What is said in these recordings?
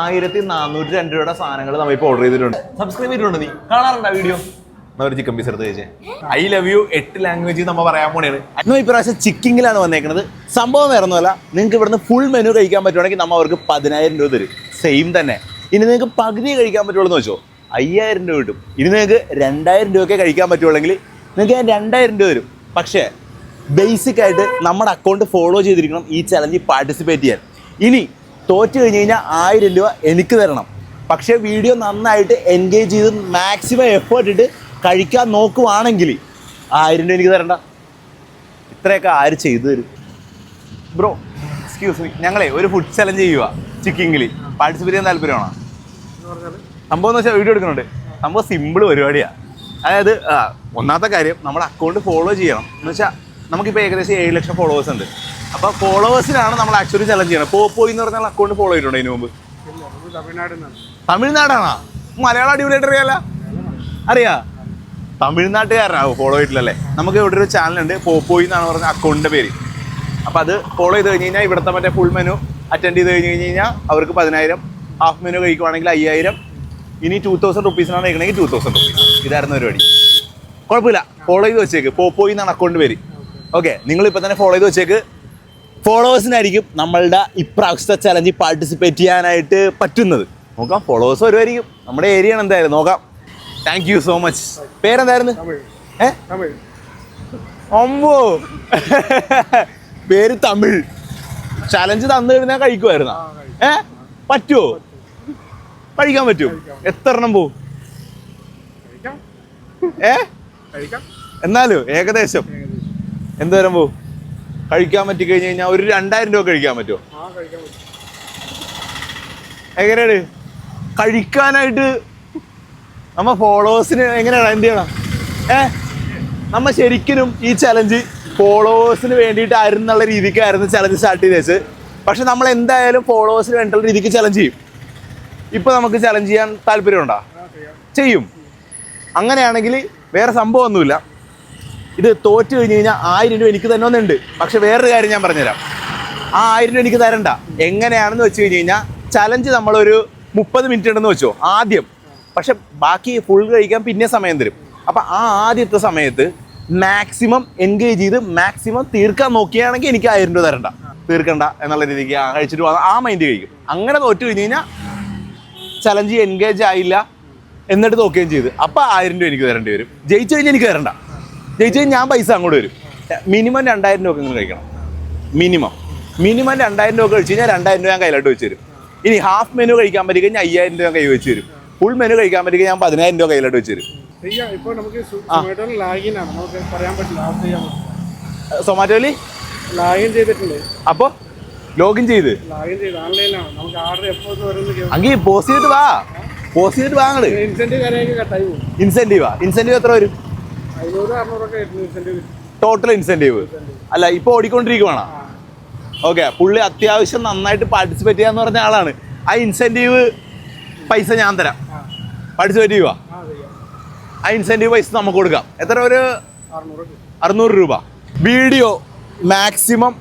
ആയിരത്തി നാനൂറ്റി രണ്ട് രൂപയുടെ സാധനങ്ങൾ നമ്മൾ ഇപ്പോൾ ഓർഡർ ചെയ്തിട്ടുണ്ട്. സബ്സ്ക്രൈബ് ചെയ്തിട്ടുണ്ട് നീ? കാണാറുണ്ടോ വീഡിയോ ഒരു ചിക്കൻ പീസ് എടുത്ത് കഴിച്ചേ. ഐ ലവ് യു എട്ട് ലാംഗ്വേജ് നമ്മൾ പറയാൻ പോണിയാണ് നമ്മൾ ഇപ്രാവശ്യം ചിക്കിങ്ങിലാണ് വന്നേക്കുന്നത് സംഭവം വേറെ ഒന്നുമല്ല നിങ്ങൾക്ക് ഇവിടുന്ന് ഫുൾ മെനു കഴിക്കാൻ പറ്റുവാണെങ്കിൽ നമ്മൾ അവർക്ക് പതിനായിരം രൂപ തരും. സെയിം തന്നെ. ഇനി നിങ്ങൾക്ക് പകുതി കഴിക്കാൻ പറ്റുള്ളൂ എന്ന് വെച്ചോ? അയ്യായിരം രൂപ കിട്ടും. ഇനി നിങ്ങൾക്ക് രണ്ടായിരം രൂപയൊക്കെ കഴിക്കാൻ പറ്റുള്ളെങ്കിൽ നിങ്ങൾക്ക് ഞാൻ രണ്ടായിരം രൂപ തരും. പക്ഷേ ബേസിക് ആയിട്ട് നമ്മുടെ അക്കൗണ്ട് ഫോളോ ചെയ്തിരിക്കണം ഈ ചലഞ്ചിൽ പാർട്ടിസിപ്പേറ്റ് ചെയ്യാൻ. ഇനി തോറ്റു കഴിഞ്ഞ് കഴിഞ്ഞാൽ ആയിരം രൂപ എനിക്ക് തരണം. പക്ഷേ വീഡിയോ നന്നായിട്ട് എൻഗേജ് ചെയ്ത് മാക്സിമം എഫേർട്ട് ഇട്ട് കഴിക്കാൻ നോക്കുവാണെങ്കിൽ ആയിരം രൂപ എനിക്ക് തരണ്ട. ഇത്രയൊക്കെ ആര് ചെയ്തു തരും? ബ്രോ എക്സ്ക്യൂസ് മീ ഞങ്ങളെ ഒരു ഫുഡ് ചലഞ്ച് ചെയ്യുക ചിക്കിങ്ങിൽ പാർട്ടിസിപ്പേറ്റ് ചെയ്യാൻ താല്പര്യമാണോ? സംഭവം എന്ന് വെച്ചാൽ വീഡിയോ എടുക്കുന്നുണ്ട്. സംഭവം സിമ്പിൾ പരിപാടിയാണ് അതായത് ഒന്നാമത്തെ കാര്യം നമ്മുടെ അക്കൗണ്ട് ഫോളോ ചെയ്യണം. എന്ന് വെച്ചാൽ നമുക്കിപ്പോൾ ഏകദേശം ഏഴ് ലക്ഷം ഫോളോവേഴ്സ് ഉണ്ട്. അപ്പോൾ ഫോളോവേഴ്സിനാണ് നമ്മൾ ആക്ച്വലി ചലഞ്ച് ചെയ്യണം പോപ്പോയി എന്ന് പറഞ്ഞ അക്കൗണ്ട് ഫോളോ ചെയ്തിട്ടുണ്ടോ അതിന് മുമ്പ്? തമിഴ്നാടാണോ മലയാളം അടിപൊളിയായിട്ട് അറിയാല അറിയാ? തമിഴ്നാട്ടുകാരനാവും ഫോളോ ചെയ്തിട്ടില്ലല്ലേ? നമുക്ക് ഇവിടെ ഒരു ചാനലുണ്ട് പോപ്പോയി എന്നാണ് പറഞ്ഞ അക്കൗണ്ടിന്റെ പേര്. അപ്പൊ അത് ഫോളോ ചെയ്ത് കഴിഞ്ഞ് കഴിഞ്ഞാൽ ഇവിടുത്തെ മറ്റേ ഫുൾ മെനു അറ്റൻഡ് ചെയ്ത് കഴിഞ്ഞ് കഴിഞ്ഞ് കഴിഞ്ഞാൽ അവർക്ക് പതിനായിരം. ഹാഫ് മെനു കഴിക്കുവാണെങ്കിൽ അയ്യായിരം. ഇനി ടൂ തൗസൻഡ് റുപ്പീസിനാണ് കഴിക്കണമെങ്കിൽ ടൂ തൗസൻഡ് റുപ്പീസ് ഇതായിരുന്നു പരിപാടി. കുഴപ്പമില്ല. ഫോളോ ചെയ്ത് വെച്ചേക്ക്. പോപ്പോയി എന്നാണ് അക്കൗണ്ട് പേര്. ഓക്കെ നിങ്ങൾ ഇപ്പം തന്നെ ഫോളോ ചെയ്ത് വെച്ചേക്ക്. ഫോളോവേഴ്സിനായിരിക്കും നമ്മളുടെ ഇപ്രാവശ്യത്തെ ചലഞ്ചിൽ പാർട്ടിസിപ്പേറ്റ് ചെയ്യാനായിട്ട് പറ്റുന്നത്. നോക്കാം ഫോളോവേഴ്സ് വരുമായിരിക്കും. നമ്മുടെ ഏരിയ ആണ് എന്തായാലും. നോക്കാം. താങ്ക് യു സോ മച്ച് പേരെന്തായിരുന്നു? ഏ? അമ്പോ പേര് തമിഴ്. ചലഞ്ച് തന്നു കഴിഞ്ഞാൽ കഴിക്കുമായിരുന്ന ഏ? പറ്റുമോ കഴിക്കാൻ പറ്റും. എത്ര എണ്ണം പോവും? ഏ? എന്നാലും ഏകദേശം. എന്തോരം പോവും? കഴിക്കാൻ പറ്റി കഴിഞ്ഞ് കഴിഞ്ഞാൽ ഒരു രണ്ടായിരം രൂപ കഴിക്കാൻ പറ്റുമോ? എങ്ങനെയാണ്? കഴിക്കാനായിട്ട് നമ്മ ഫോളോവേഴ്സിന് എങ്ങനെയാണ് എന്ത് ചെയ്യണം? ഏ? നമ്മ ശരിക്കും ഈ ചലഞ്ച് ഫോളോവേഴ്സിന് വേണ്ടിയിട്ടായിരുന്നു എന്നുള്ള രീതിക്കായിരുന്നു ചലഞ്ച് സ്റ്റാർട്ട് ചെയ്തേച്ച് പക്ഷെ നമ്മൾ എന്തായാലും ഫോളോവേഴ്സിന് വേണ്ടിയുള്ള രീതിക്ക് ചലഞ്ച് ചെയ്യും. ഇപ്പൊ നമുക്ക് ചലഞ്ച് ചെയ്യാൻ താല്പര്യമുണ്ടോ? ചെയ്യും. അങ്ങനെയാണെങ്കിൽ വേറെ സംഭവമൊന്നുമില്ല ഇത് തോറ്റു കഴിഞ്ഞ് കഴിഞ്ഞാൽ ആയിരം രൂപ എനിക്ക് തന്നെ ഒന്നുണ്ട്. പക്ഷെ വേറൊരു കാര്യം ഞാൻ പറഞ്ഞുതരാം. ആ ആയിരം രൂപ എനിക്ക് തരണ്ട. എങ്ങനെയാണെന്ന് വെച്ച് കഴിഞ്ഞ് കഴിഞ്ഞാൽ ചലഞ്ച് നമ്മളൊരു മുപ്പത് മിനിറ്റ് ഉണ്ടെന്ന് വെച്ചോ ആദ്യം. പക്ഷെ ബാക്കി ഫുൾ കഴിക്കാൻ പിന്നെ സമയം തരും. അപ്പം ആ ആദ്യത്തെ സമയത്ത് മാക്സിമം എൻഗേജ് ചെയ്ത് മാക്സിമം തീർക്കാൻ നോക്കിയാണെങ്കിൽ എനിക്ക് ആയിരം രൂപ തരണ്ട. തീർക്കണ്ട എന്നുള്ള രീതിക്ക് കഴിച്ചിട്ട് ആ മൈൻഡ് കഴിക്കും. അങ്ങനെ തോറ്റു കഴിഞ്ഞ് കഴിഞ്ഞാൽ ചലഞ്ച് എൻഗേജ് ആയില്ല. എന്നിട്ട് നോക്കുകയും ചെയ്ത്. അപ്പൊ ആയിരം രൂപ എനിക്ക് തരേണ്ടി വരും. ജയിച്ചു കഴിഞ്ഞാൽ എനിക്ക് തരണ്ട. ജയിച്ചു കഴിഞ്ഞാൽ ഞാൻ പൈസ അങ്ങോട്ട് വരും മിനിമം രണ്ടായിരം രൂപ ഇങ്ങനെ കഴിക്കണം. മിനിമം. മിനിമം രണ്ടായിരം രൂപ കഴിച്ച് കഴിഞ്ഞാൽ രണ്ടായിരം രൂപ ഞാൻ കയ്യിലോട്ട് വെച്ച് തരും. ഇനി ഹാഫ് മെനു കഴിക്കാൻ പറ്റി കഴിഞ്ഞാൽ അയ്യായിരം രൂപ കൈ വെച്ച് തരും. ഫുൾ മെനു കഴിക്കാൻ പറ്റി ഞാൻ പതിനായിരം രൂപ കയ്യിലോട്ട് വെച്ച് തരും. സൊമാറ്റോയിൽ ലാഗിൻ ചെയ്തിട്ടുണ്ട്. അപ്പോൾ ലോഗിൻ ചെയ്ത്. അങ്കിൽ പോസ്റ്റ് ചെയ്തിട്ട് വാ. പോസ്റ്റ് ചെയ്തിട്ട് വാങ്ങൾ ഇൻസെന്റീവ് ഇൻസെന്റീവ് എത്ര വരും? ഇൻസെന്റീവ് ടോട്ടൽ ഇൻസെന്റീവ് അല്ല ഇപ്പൊ ഓടിക്കൊണ്ടിരിക്കുവാണ്. ഓക്കെ പുള്ളി അത്യാവശ്യം നന്നായിട്ട് പാർട്ടിസിപ്പേറ്റ് ചെയ്യാന്ന് പറഞ്ഞ ആളാണ്. ആ ഇൻസെന്റീവ് പൈസ ഞാൻ തരാം. പാർട്ടിസിപ്പേറ്റ് ചെയ്യുക ആ ഇൻസെന്റീവ് പൈസ നമുക്ക് കൊടുക്കാം. എത്ര ഒരു? അറുന്നൂറ്. രൂപ. വീഡിയോ മാക്സിമം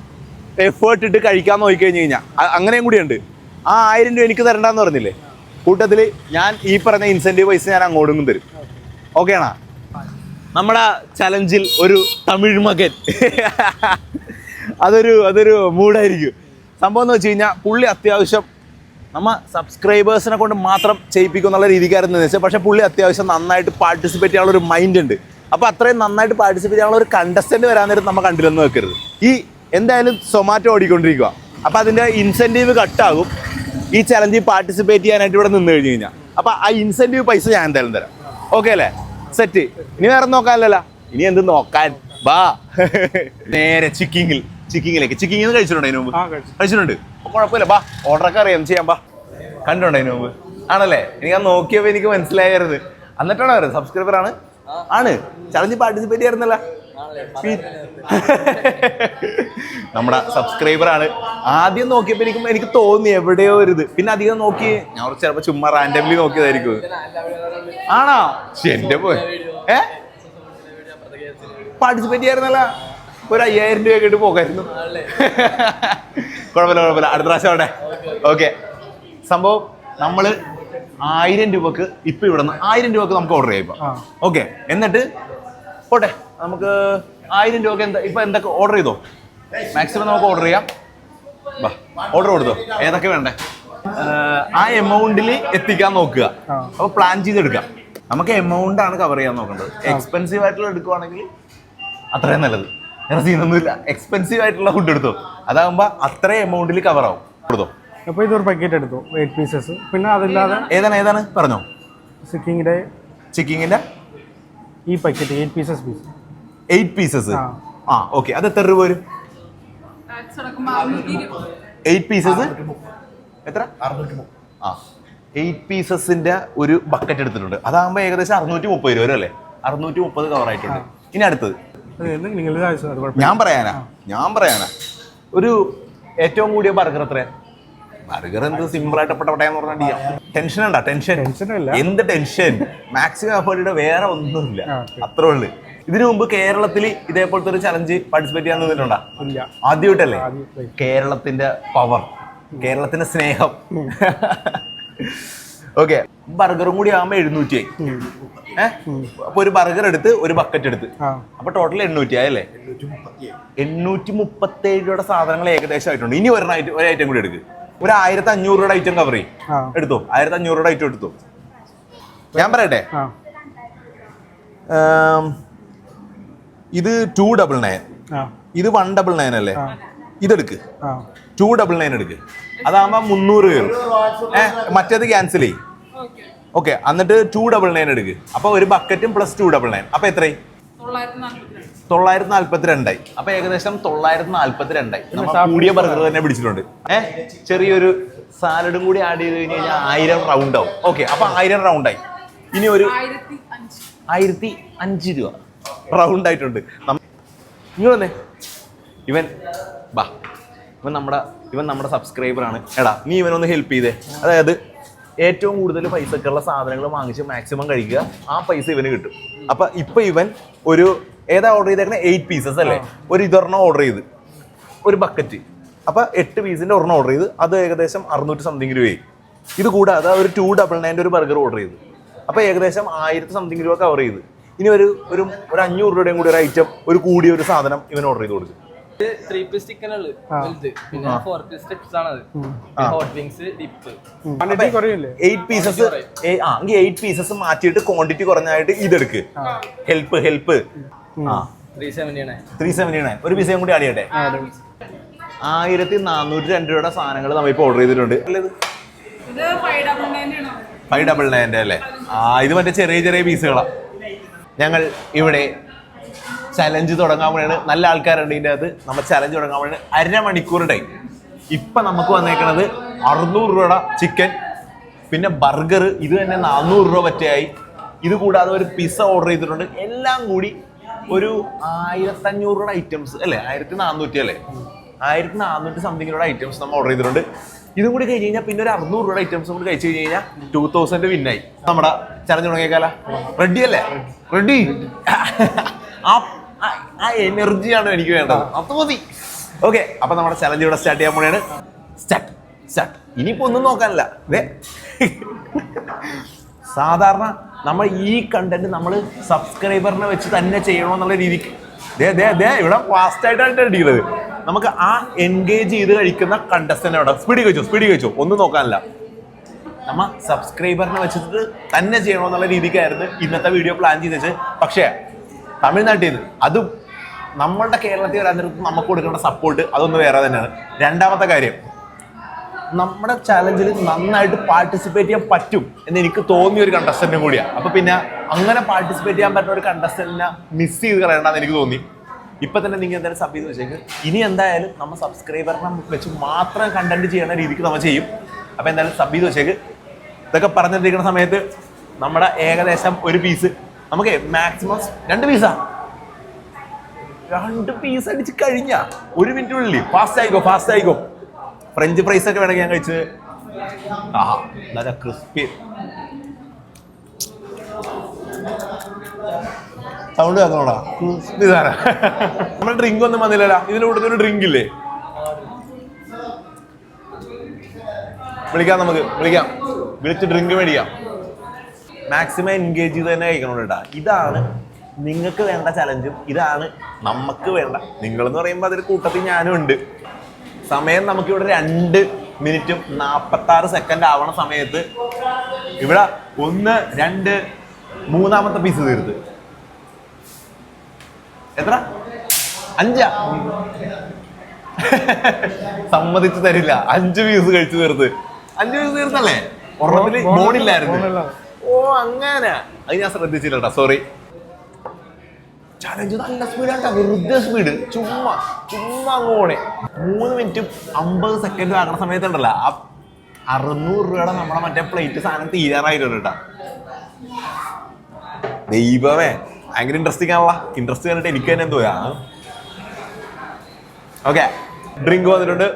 എഫേർട്ട് ഇട്ട് കഴിക്കാൻ നോക്കി കഴിഞ്ഞു. കഴിഞ്ഞാൽ അങ്ങനെയും കൂടിയുണ്ട് ആ ആയിരം രൂപ എനിക്ക് തരണ്ടെന്ന് പറഞ്ഞില്ലേ? കൂട്ടത്തിൽ ഞാൻ ഈ പറഞ്ഞ ഇൻസെന്റീവ് പൈസ ഞാൻ അങ്ങോട്ടും തരും. ഓക്കെ. ആണോ? നമ്മുടെ ചലഞ്ചിൽ ഒരു തമിഴ് മകൻ. അതൊരു അതൊരു മൂഡായിരിക്കും. സംഭവം എന്ന് വെച്ച് കഴിഞ്ഞാൽ പുള്ളി അത്യാവശ്യം നമ്മ സബ്സ്ക്രൈബേഴ്സിനെ കൊണ്ട് മാത്രം ചെയ്യിപ്പിക്കും എന്നുള്ള രീതിക്കായിരുന്നു വെച്ചാൽ പക്ഷേ പുള്ളി അത്യാവശ്യം നന്നായിട്ട് പാർട്ടിസിപ്പേറ്റ് ചെയ്യാനുള്ള ഒരു മൈൻഡ് ഉണ്ട്. അപ്പോൾ അത്രയും നന്നായിട്ട് പാർട്ടിസിപ്പേറ്റ് ചെയ്യാനുള്ള ഒരു കണ്ടസ്റ്റന്റ് വരാൻ നേരം നമ്മൾ കണ്ടില്ലെന്ന് വെക്കരുത്. ഈ എന്തായാലും സൊമാറ്റോ ഓടിക്കൊണ്ടിരിക്കുക അപ്പോൾ അതിന്റെ ഇൻസെന്റീവ് കട്ടാകും ഈ ചലഞ്ചിൽ പാർട്ടിസിപ്പേറ്റ് ചെയ്യാനായിട്ട് ഇവിടെ നിന്ന് കഴിഞ്ഞ് കഴിഞ്ഞാൽ അപ്പോൾ ആ ഇൻസെന്റീവ് പൈസ ഞാൻ എന്തായാലും തരാം. ഓക്കെ അല്ലേ? സെറ്റ് ഇനി വേറെ നോക്കാനല്ല ഇനി എന്ത് നോക്കാൻ? ബാ. നേരെ ചിക്കിങ്ങിൽ ചിക്കിങ്ങിലേക്ക്. ചിക്കിങ്ങിൽ നിന്ന് കഴിച്ചിട്ടുണ്ടോ അതിന് മുമ്പ്? കഴിച്ചിട്ടുണ്ട്. കുഴപ്പമില്ല. ബാ ഓർഡറൊക്കെ അറിയാം. ചെയ്യാം ബാ. കണ്ടുണ്ടോ അതിന് മുമ്പ്? ആണല്ലേ? എനിക്ക് അത് നോക്കിയപ്പോ എനിക്ക് മനസ്സിലായത് എന്നിട്ടാണോ സബ്സ്ക്രൈബർ ആണ്. ആണ്. ചലഞ്ച് പാർട്ടിസിപ്പേറ്റ് ചെയ്യുന്നല്ല നമ്മുടെ സബ്സ്ക്രൈബറാണ് ആദ്യം നോക്കിയപ്പോ എനിക്ക് എനിക്ക് തോന്നി എവിടെയോ ഒരു ഇത്. പിന്നെ അധികം നോക്കി ഞാൻ കുറച്ച് ചിലപ്പോ ചുമ്മാ റാൻഡംലി നോക്കിയതായിരിക്കും ആണോ? എന്റെ പോയി ഏ? പാർട്ടിസിപ്പേറ്റ് ചെയ്യായിരുന്നല്ല. ഒരു അയ്യായിരം രൂപ ഇട്ട് പോകായിരുന്നു. കുഴപ്പമില്ല കുഴപ്പമില്ല. അടുത്ത പ്രാവശ്യം അവിടെ ഓക്കെ സംഭവം നമ്മൾ ആയിരം രൂപക്ക് ഇപ്പൊ ഇവിടെ നിന്ന് ആയിരം രൂപക്ക് നമുക്ക് ഓർഡർ ചെയ്യാം ഇപ്പൊ. ഓക്കെ എന്നിട്ട് പോട്ടെ. നമുക്ക് ആയിരം രൂപ എന്താ ഇപ്പൊ എന്തൊക്കെ ഓർഡർ ചെയ്തോ? മാക്സിമം നമുക്ക് ഓർഡർ ചെയ്യാം. വാ ഓർഡർ കൊടുത്തോ? ഏതൊക്കെ വേണ്ടേ? ആ എമൗണ്ടിൽ എത്തിക്കാൻ നോക്കുക. അപ്പൊ പ്ലാൻ ചെയ്തെടുക്കാം. നമുക്ക് എമൗണ്ട് ആണ് കവർ ചെയ്യാൻ നോക്കേണ്ടത്. എക്സ്പെൻസീവ് ആയിട്ടുള്ള എടുക്കുവാണെങ്കിൽ അത്രയും നല്ലത്. വേറെ സീനൊന്നുമില്ല. എക്സ്പെൻസീവ് ആയിട്ടുള്ള ഫുഡ് എടുത്തോ? അതാകുമ്പോ അത്രയും എമൗണ്ടിൽ കവർ ആവും. കൊടുത്തോ? അപ്പൊ ഇതൊരു പാക്കറ്റ് എടുത്തു. എയ്റ്റ് പീസസ് പിന്നെ അതില്ലാതെ ഏതാണ് ഏതാണ്? പറഞ്ഞോ. ചിക്കിങ്ങിന്റെ ചിക്കിങ്ങിന്റെ ഈ packet eight pieces piece eight pieces ആ. ഓക്കെ അത് എത്ര രൂപ വരും? എയ്റ്റ് പീസസ് എത്ര? ആ. എയ്റ്റ് പീസസിന്റെ ഒരു ബക്കറ്റ് എടുത്തിട്ടുണ്ട്. അതാകുമ്പോൾ ഏകദേശം അറുന്നൂറ്റി മുപ്പത് രൂപ വരും അല്ലേ? അറുന്നൂറ്റി മുപ്പത് കവർ ആയിട്ടുണ്ട്. ഇനി അടുത്തത്. ഞാൻ പറയാനാ. ഞാൻ പറയാനാ. ഒരു ഏറ്റവും കൂടിയ ബർഗർ എത്രയാ? ബർഗർ എന്ത് സിമ്പിൾ ആയിട്ട് പെട്ടപ്പെട്ടെന്ന് പറഞ്ഞാൽ ടെൻഷൻ ഉണ്ടാ ടെൻഷൻ എന്ത് ടെൻഷൻ മാക്സിമം എഫേർട്ടിയുടെ വേറെ ഒന്നുമില്ല. അത്രേ ഉള്ളു. ഇതിനു മുമ്പ് കേരളത്തിൽ ഇതേപോലത്തെ ഒരു ചലഞ്ച് പാർട്ടിസിപ്പേറ്റ് ചെയ്യാൻ നിന്നിട്ടുണ്ടാ? ആദ്യമായിട്ടല്ലേ? ആദ്യമായിട്ട്. കേരളത്തിന്റെ പവർ കേരളത്തിന്റെ സ്നേഹം. ഓക്കെ ബർഗറും കൂടി ആകുമ്പോ എഴുന്നൂറ്റി ആയി. അപ്പൊ ഒരു ബർഗർ എടുത്ത് ഒരു ബക്കറ്റ് എടുത്ത്. അപ്പൊ ടോട്ടൽ എണ്ണൂറ്റി ആയല്ലേ എണ്ണൂറ്റി മുപ്പത്തി ഏഴ് രൂപയുടെ സാധനങ്ങൾ ഏകദേശം ആയിട്ടുണ്ട്. ഇനി ഒരു ഒരു ഐറ്റം കൂടി എടുക്ക്. ഒരു ആയിരത്തി അഞ്ഞൂറ് രൂപയുടെ ഐറ്റം കവർ ചെയ്യും എടുത്തു? ആയിരത്തി അഞ്ഞൂറ് രൂപയുടെ ഐറ്റം എടുത്തോ ഞാൻ പറയട്ടെ? ഇത് ടു ഡബിൾ നയൻ ആ. ഇത് വൺ ഡബിൾ നയൻ അല്ലേ? ഇതെടുക്ക്. ആ. ടു ഡബിൾ നയൻ എടുക്ക്. അതാകുമ്പോ മുന്നൂറ് കയറും. ഏ മറ്റേത് ക്യാൻസൽ ചെയ്യും. ഓക്കെ ഓക്കെ എന്നിട്ട് ടു ഡബിൾ നയൻ എടുക്ക്. അപ്പൊ ഒരു ബക്കറ്റും പ്ലസ് ടു ഡബിൾ നയൻ അപ്പൊ എത്രയായി? തൊള്ളായിരത്തി നാല്പത്തി രണ്ടായി അപ്പൊ ഏകദേശം തൊള്ളായിരത്തി നാല്പത്തി രണ്ടായി നമ്മൾ കൂടിയ ബർഗർ തന്നെ പിടിച്ചിട്ടുണ്ട്. ഏഹ് ചെറിയൊരു സാലഡും കൂടി ആഡ് ചെയ്ത് കഴിഞ്ഞ് കഴിഞ്ഞാൽ ആയിരം റൗണ്ട് ആവും. ഓക്കെ അപ്പൊ ആയിരം റൗണ്ട് ആയി. ഇനി ഒരു ആയിരത്തി അഞ്ച് രൂപ. റൗണ്ട് ആയിട്ടുണ്ട്. നമ്മ- വന്നേ. ഇവൻ ബാ. ഇവൻ നമ്മുടെ ഇവൻ നമ്മുടെ സബ്സ്ക്രൈബർ ആണ്. എടാ നീ ഇവനൊന്ന് ഹെൽപ്പ് ചെയ്തേ. അതായത് ഏറ്റവും കൂടുതൽ പൈസക്കുള്ള സാധനങ്ങൾ വാങ്ങിച്ച് മാക്സിമം കഴിക്കുക. ആ പൈസ ഇവന് കിട്ടും. അപ്പൊ ഇപ്പൊ ഇവൻ ഒരു ഏതാ ഓർഡർ ചെയ്തേക്കണ? എയ്റ്റ് പീസസ് അല്ലേ? ഒരു ഇതൊരെണ്ണം ഓർഡർ ചെയ്ത്. ഒരു ബക്കറ്റ് അപ്പൊ എട്ട് പീസിന്റെ ഒരെണ്ണം ഓർഡർ ചെയ്ത്. അത് ഏകദേശം അറുന്നൂറ്റി സംതിങ് രൂപയായി. ഇത് കൂടാതെ ഒരു ടു ഡബിൾ നയന്റെ ഒരു ബർഗർ ഓർഡർ ചെയ്ത്. അപ്പൊ ഏകദേശം ആയിരത്തി സംതിങ് രൂപ കവർ ചെയ്ത്. ഇനി ഒരു ഒരു ഒരു അഞ്ഞൂറ് രൂപയുടെയും കൂടി ഒരു ഐറ്റം ഒരു കൂടിയ ഒരു സാധനം ഇവൻ ഓർഡർ ചെയ്ത് കൊടുക്കും. ത്രീ പീസ് ചിക്കൻ പിന്നെ ഫോർ പീസ് ആണത്. Hot wings dip eight pieces ആ എങ്കിൽ എയ്റ്റ് പീസസ് മാറ്റിയിട്ട് ക്വാണ്ടിറ്റി കുറഞ്ഞായിട്ട് ഇതെടുക്ക്. ഹെൽപ്പ് ഹെൽപ്പ് ആ. ത്രീ ആണ് സെവന്റി നയൻ ഒരു പീസയും കൂടി ആഡ് ചെയ്യട്ടെ? ആയിരത്തി നാനൂറ്റി രണ്ട് രൂപയുടെ സാധനങ്ങൾ നമ്മൾ ഇപ്പോൾ ഓർഡർ ചെയ്തിട്ടുണ്ട് ഫൈവ് ഡബിൾ നയന്റെ അല്ലേ? ആ ഇത് മറ്റേ ചെറിയ ചെറിയ പീസുകളാണ് ഞങ്ങൾ ഇവിടെ ചലഞ്ച് തുടങ്ങാൻ നല്ല ആൾക്കാരുണ്ട് ഇതിന്റെ അത് നമ്മൾ ചലഞ്ച് തുടങ്ങാൻ വേണ്ടി അരമണിക്കൂർ ടൈം ഇപ്പം നമുക്ക് വന്നേക്കണത് അറുന്നൂറ് രൂപയുടെ ചിക്കൻ പിന്നെ ബർഗർ ഇത് തന്നെ നാനൂറ് രൂപ പറ്റിയായി. ഇത് കൂടാതെ ഒരു പിസ്സ ഓർഡർ ചെയ്തിട്ടുണ്ട്. എല്ലാം കൂടി ഒരു ആയിരത്തഞ്ഞൂറ് രൂപയുടെ ഐറ്റംസ് അല്ലേ? ആയിരത്തി നാനൂറ്റി അല്ലേ? ആയിരത്തി നാനൂറ്റി സംതിങ്ങിലൂടെ ഐറ്റംസ് നമ്മൾ ഓർഡർ ചെയ്തിട്ടുണ്ട്. ഇതും കൂടി കഴിഞ്ഞ് കഴിഞ്ഞാൽ പിന്നെ ഒരു അറുന്നൂറ് രൂപയുടെ ഐറ്റംസ് കൂടി കഴിച്ചു കഴിഞ്ഞ് കഴിഞ്ഞാൽ ടൂ തൗസൻഡ് വിന്നായി നമ്മുടെ ചലഞ്ച് തുടങ്ങിയേക്കാല. റെഡി അല്ലേ? റെഡി ആ എനർജിയാണ് എനിക്ക് വേണ്ടത്. അത് മതി. ഓക്കെ അപ്പൊ നമ്മുടെ ചലഞ്ച് ഇവിടെ സ്റ്റാർട്ട് ചെയ്യാൻ പോണെയാണ് സ്റ്റാർട്ട് സ്റ്റാർട്ട് ഇനിയിപ്പോ ഒന്നും നോക്കാനില്ല. സാധാരണ നമ്മൾ ഈ കണ്ടന്റ് നമ്മൾ സബ്സ്ക്രൈബറിനെ വെച്ച് തന്നെ ചെയ്യണമെന്നുള്ള രീതിക്ക്. ദേ ദേ ദേ ഇവിടെ ഫാസ്റ്റ് ആയിട്ടാണ് അടിക്കുന്നത് നമുക്ക് ആ എൻഗേജ് ചെയ്ത് കഴിക്കുന്ന കണ്ടസ്റ്റന്റ് അവിടെ സ്പീഡി കഴിച്ചു? സ്പീഡി കഴിച്ചു? ഒന്നും നോക്കാനില്ല. നമ്മ സബ്സ്ക്രൈബറിനെ വെച്ചിട്ട് തന്നെ ചെയ്യണമെന്നുള്ള രീതിക്കായിരുന്നു ഇന്നത്തെ വീഡിയോ പ്ലാൻ ചെയ്തത്. പക്ഷേ തമിഴ്നാട്ടിൽ നിന്ന് അതും നമ്മളുടെ കേരളത്തിൽ വരാൻ നമുക്ക് കൊടുക്കേണ്ട സപ്പോർട്ട് അതൊന്ന് വേറെ തന്നെയാണ്. രണ്ടാമത്തെ കാര്യം നമ്മുടെ ചാലഞ്ചിൽ നന്നായിട്ട് പാർട്ടിസിപ്പേറ്റ് ചെയ്യാൻ പറ്റും എന്ന് എനിക്ക് തോന്നിയ ഒരു കണ്ടസ്റ്റന്റും കൂടിയാണ് അപ്പൊ പിന്നെ അങ്ങനെ പാർട്ടിസിപ്പേറ്റ് ചെയ്യാൻ പറ്റുന്ന ഒരു കണ്ടസ്റ്റന്റിനെ മിസ് ചെയ്ത് കളയണ്ടെന്ന് എനിക്ക് തോന്നി. ഇപ്പൊ തന്നെ നിങ്ങൾ എന്തായാലും സബ് ചെയ്ത് വെച്ചേക്ക്. ഇനി എന്തായാലും നമ്മൾ സബ്സ്ക്രൈബറിനെ വെച്ച് മാത്രം കണ്ടന്റ് ചെയ്യുന്ന രീതിക്ക് നമ്മൾ ചെയ്യും. അപ്പൊ എന്തായാലും സബ് ചെയ്ത് വെച്ചേക്ക്. ഇതൊക്കെ പറഞ്ഞിരിക്കുന്ന സമയത്ത് നമ്മുടെ ഏകദേശം ഒരു പീസ് നമുക്ക് മാക്സിമം രണ്ട് പീസാ രണ്ട് പീസ് അടിച്ച് കഴിഞ്ഞ ഒരു മിനിറ്റ് മിനിറ്റിനുള്ളിൽ ഫാസ്റ്റ് ആയിക്കോ ഫാസ്റ്റ് ആയിക്കോ. ഫ്രഞ്ച് ഫ്രൈസ് ഒക്കെ വേണമെങ്കിൽ ഞാൻ കഴിച്ച്. ആ നല്ല ക്രിസ്പി സൗണ്ട് കേൾക്കണോടാ ഇതാണ്. നമ്മൾ ഡ്രിങ്ക് ഒന്നും വന്നില്ലല്ലോ. ഇതിന് കൂടുതൽ ഒരു ഡ്രിങ്ക് ഇല്ലേ? വിളിക്കാം നമുക്ക് വിളിക്കാം. വിളിച്ച് ഡ്രിങ്ക് മേടിക്കാം. മാക്സിമം എൻഗേജ് ചെയ്ത് തന്നെ കഴിക്കണം ഇതാണ് നിങ്ങൾക്ക് വേണ്ട ചലഞ്ചും ഇതാണ് നമുക്ക് വേണ്ട. നിങ്ങൾ എന്ന് പറയുമ്പോൾ അതിൽ കൂട്ടത്തിൽ ഞാനും ഉണ്ട്. സമയം നമുക്കിവിടെ രണ്ട് മിനിറ്റും നാൽപ്പത്തി ആറ് സെക്കൻഡ് ആവണ സമയത്ത് ഇവിടെ ഒന്ന് രണ്ട് മൂന്നാമത്തെ പീസ് തീർത്ത്. എത്ര? അഞ്ചാ? സമ്മതിച്ചു തരില്ല. അഞ്ച് പീസ് കഴിച്ചു തീർത്ത്. അഞ്ച് പീസ് തീർത്തല്ലേ? ഒരെണ്ണത്തിൽ ബോണില്ലായിരുന്നു ഓ അങ്ങനെ. അത് ഞാൻ ശ്രദ്ധിച്ചില്ല സോറി ചലഞ്ച് നല്ല സ്പീഡാട്ടാ വെറുതെ സ്പീഡ് ചുമ്മാ ചുമ്മാ അങ്ങ് പോണേ. മൂന്ന് മിനിറ്റും അമ്പത് സെക്കൻഡ് ആകുന്ന സമയത്തുണ്ടല്ലോ. അറുന്നൂറ് രൂപയുടെ നമ്മുടെ മറ്റേ പ്ലേറ്റ് സാധനം തീരാറായിട്ടുണ്ട് ദൈവമേ ഭയങ്കര ഇൻട്രസ്റ്റിംഗ് ആണല്ലോ. ഇൻട്രസ്റ്റ് കണ്ടിട്ട് എനിക്ക് തന്നെ എന്തോ ഓക്കെ ഡ്രിങ്ക് വന്നിട്ടുണ്ട്.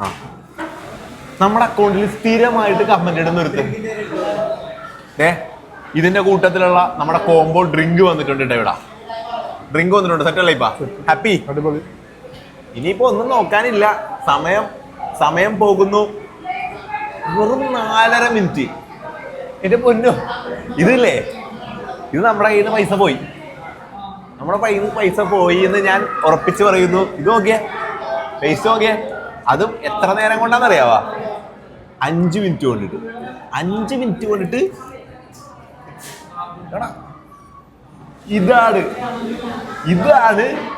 ആ. നമ്മുടെ അക്കൗണ്ടിൽ സ്ഥിരമായിട്ട് കമന്റ് ഇടുന്ന ഒരു ഏ ഇതിന്റെ കൂട്ടത്തിലുള്ള നമ്മുടെ കോംബോ ഡ്രിങ്ക് വന്നിട്ടുണ്ട് ട്ടോ ഇവിടെ. ഡ്രിങ്ക് വന്നിട്ടുണ്ട് സെറ്റ് അല്ലേ ഇപ്പൊ? ഹാപ്പി അടിപൊളി. ഇനിയിപ്പോ ഒന്നും നോക്കാനില്ല. സമയം സമയം പോകുന്നു. വെറും നാലര മിനിറ്റ്. എന്റെ പൊന്നു. ഇതില്ലേ? ഇത് നമ്മുടെ കയ്യിൽ നിന്ന് പൈസ പോയി. നമ്മുടെ കയ്യിൽ നിന്ന് പൈസ പോയി എന്ന് ഞാൻ ഉറപ്പിച്ച് പറയുന്നു. ഇത് നോക്കിയേ. പൈസ നോക്കിയേ. അതും എത്ര നേരം കൊണ്ടാന്നറിയാവാ അഞ്ച് മിനിറ്റ് കൊണ്ടിട്ട്. അഞ്ച് മിനിറ്റ് കൊണ്ടിട്ട് ഇതാണ്. ഇതാണ്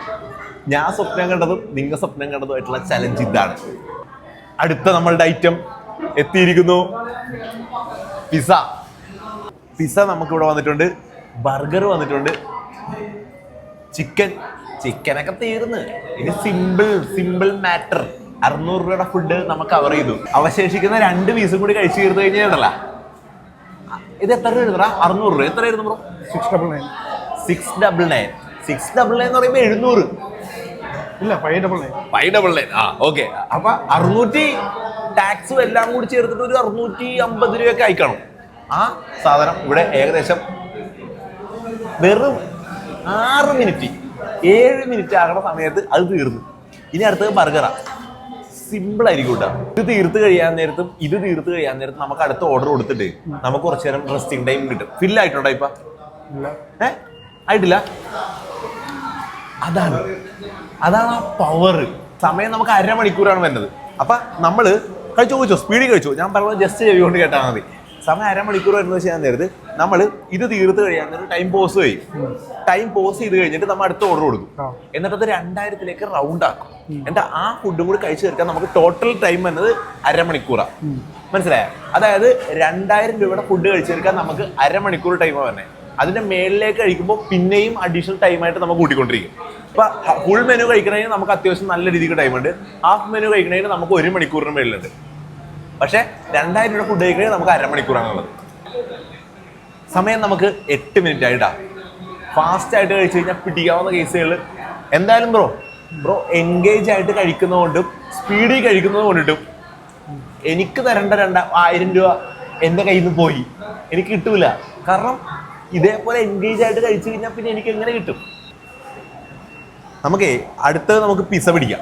ഞാൻ സ്വപ്നം കണ്ടതും നിങ്ങൾ സ്വപ്നം കണ്ടതുമായിട്ടുള്ള ചലഞ്ച് ഇതാണ്. അടുത്ത നമ്മളുടെ ഐറ്റം എത്തിയിരിക്കുന്നു. പിസ പിസ നമുക്കിവിടെ വന്നിട്ടുണ്ട്. ബർഗർ വന്നിട്ടുണ്ട്. ചിക്കൻ ചിക്കനൊക്കെ തീർന്ന്. ഇത് സിമ്പിൾ സിമ്പിൾ മാറ്റർ അറുന്നൂറ് രൂപയുടെ ഫുഡ് നമുക്ക് കവർ ചെയ്തു. അവശേഷിക്കുന്ന രണ്ട് പീസും കൂടി കഴിച്ചു തീർന്നു കഴിഞ്ഞാൽ ഇത് എത്ര രൂപ എഴുതടാ അറുന്നൂറ് രൂപ. എത്ര ആയിരുന്നു bro? Six double nine six double nine six double nine എന്ന് പറയുമ്പോൾ എഴുന്നൂറ്. ഇല്ല five double nine five double nine ആ ഓക്കെ അപ്പൊ അറുന്നൂറ്റി ടാക്സും എല്ലാം കൂടി ചേർത്തിട്ട് ഒരു അറുന്നൂറ്റി അമ്പത് രൂപയൊക്കെ അയക്കണം. ആ സാധനം ഇവിടെ ഏകദേശം വെറും ആറ് മിനിറ്റ് ഏഴ് മിനിറ്റ് ആകണ സമയത്ത് അത് തീർന്നു. ഇനി അടുത്തത് ബർഗറാ. സിമ്പിൾ ആയിരിക്കും കേട്ടോ ഇത് തീർത്ത് കഴിയാൻ നേരത്തും ഇത് തീർത്ത് കഴിയാൻ നേരത്തും നമുക്ക് അടുത്ത ഓർഡർ കൊടുത്തിട്ട് നമുക്ക് കുറച്ചു നേരം റെസ്റ്റിംഗ് ടൈം കിട്ടും. ഫിൽ ആയിട്ടുണ്ടോ ഇപ്പൊ? ഏ? ആയിട്ടില്ല? അതാണ്. അതാണ് ആ പവർ സമയം നമുക്ക് അരമണിക്കൂറാണ് വരുന്നത്. അപ്പൊ നമ്മൾ കഴിച്ചു കഴിച്ചോ സ്പീഡിൽ കഴിച്ചു. ഞാൻ പറഞ്ഞത് ജസ്റ്റ് ചെവി കൊണ്ട് കേട്ടാൽ മതി. സമയം അരമണിക്കൂർ വരുന്നത് ചെയ്യാൻ നേരത്ത് നമ്മൾ ഇത് തീർത്ത് കഴിയാൻ നേരം ടൈം പോസ് ചെയ്യും ടൈം പോസ് ചെയ്ത് കഴിഞ്ഞിട്ട് നമ്മൾ അടുത്ത ഓർഡർ കൊടുക്കും. എന്നിട്ടത് എന്നിട്ട് അത് രണ്ടായിരത്തിലേക്ക് റൗണ്ട് ആക്കും. എന്നിട്ട് ആ ഫുഡും കൂടി കഴിച്ചു തീർക്കാൻ നമുക്ക് ടോട്ടൽ ടൈം എന്നത് അരമണിക്കൂറാണ് മനസ്സിലായ? അതായത് രണ്ടായിരം രൂപയുടെ ഫുഡ് കഴിച്ചു തീർക്കാൻ നമുക്ക് അരമണിക്കൂർ ടൈമാണ് തന്നെ അതിന്റെ മേളിലേക്ക് കഴിക്കുമ്പോൾ പിന്നെയും അഡീഷണൽ ടൈമായിട്ട് നമുക്ക് കൂട്ടിക്കൊണ്ടിരിക്കും. ഇപ്പൊ ഫുൾ മെനു കഴിക്കണമെങ്കിൽ നമുക്ക് അത്യാവശ്യം നല്ല രീതിക്ക് ടൈം ഉണ്ട്. ഹാഫ് മെനു കഴിക്കണമെങ്കിൽ നമുക്ക് ഒരു മണിക്കൂറിന് മേളിലുണ്ട്. പക്ഷെ രണ്ടായിരം രൂപ ഫുഡ് കഴിക്കണമെങ്കിൽ നമുക്ക് അരമണിക്കൂറാണുള്ളത്. സമയം നമുക്ക് എട്ട് മിനിറ്റ് ആയിട്ടാ. ഫാസ്റ്റ് ആയിട്ട് കഴിച്ചു കഴിഞ്ഞാൽ പിടിക്കാവുന്ന കേസുകൾ എന്തായാലും ബ്രോ ബ്രോ എൻഗേജ് ആയിട്ട് കഴിക്കുന്നതുകൊണ്ടും സ്പീഡിൽ കഴിക്കുന്നത് കൊണ്ടിട്ടും എനിക്ക് തരേണ്ട രണ്ട ആയിരം രൂപ എന്റെ കയ്യിൽ നിന്ന് പോയി. എനിക്ക് കിട്ടൂല. കാരണം ഇതേപോലെ എൻഗേജ് ആയിട്ട് കഴിച്ചു കഴിഞ്ഞാൽ പിന്നെ എനിക്ക് എങ്ങനെ കിട്ടും? നമുക്കേ അടുത്തത് നമുക്ക് പിസ പിടിക്കാം.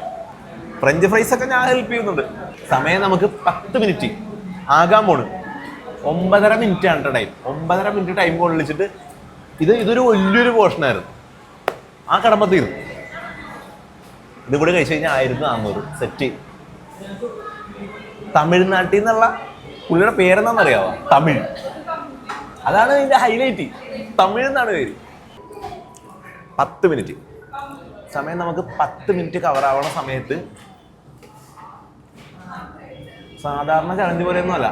ഫ്രഞ്ച് ഫ്രൈസ് ഒക്കെ ഞാൻ ഹെൽപ്പ് ചെയ്യുന്നുണ്ട്. സമയം നമുക്ക് പത്ത് മിനിറ്റ് ആകാൻ പോണ്. ഒമ്പതര മിനിറ്റ് ആണ് ടൈം ഒമ്പതര മിനിറ്റ് ടൈം കൊള്ളിച്ചിട്ട് ഇത് ഇതൊരു വലിയൊരു പോർഷനായിരുന്നു ആ കടമ്പ തീർന്നു ഇത് കൂടി കഴിച്ചു കഴിഞ്ഞാൽ ആയിരത്തി നാന്നൂറ്. സെറ്റ് തമിഴ്നാട്ടിൽ നിന്നുള്ള പുള്ളിയുടെ പേരെന്താണെന്നറിയാവോ? തമിഴ്. അതാണ് ഇതിന്റെ ഹൈലൈറ്റ് തമിഴ് എന്നാണ് പേര്. പത്ത് മിനിറ്റ് സമയം നമുക്ക് പത്ത് മിനിറ്റ് കവർ ആവണ സമയത്ത് സാധാരണ ചലഞ്ച് പോലെയൊന്നും അല്ല.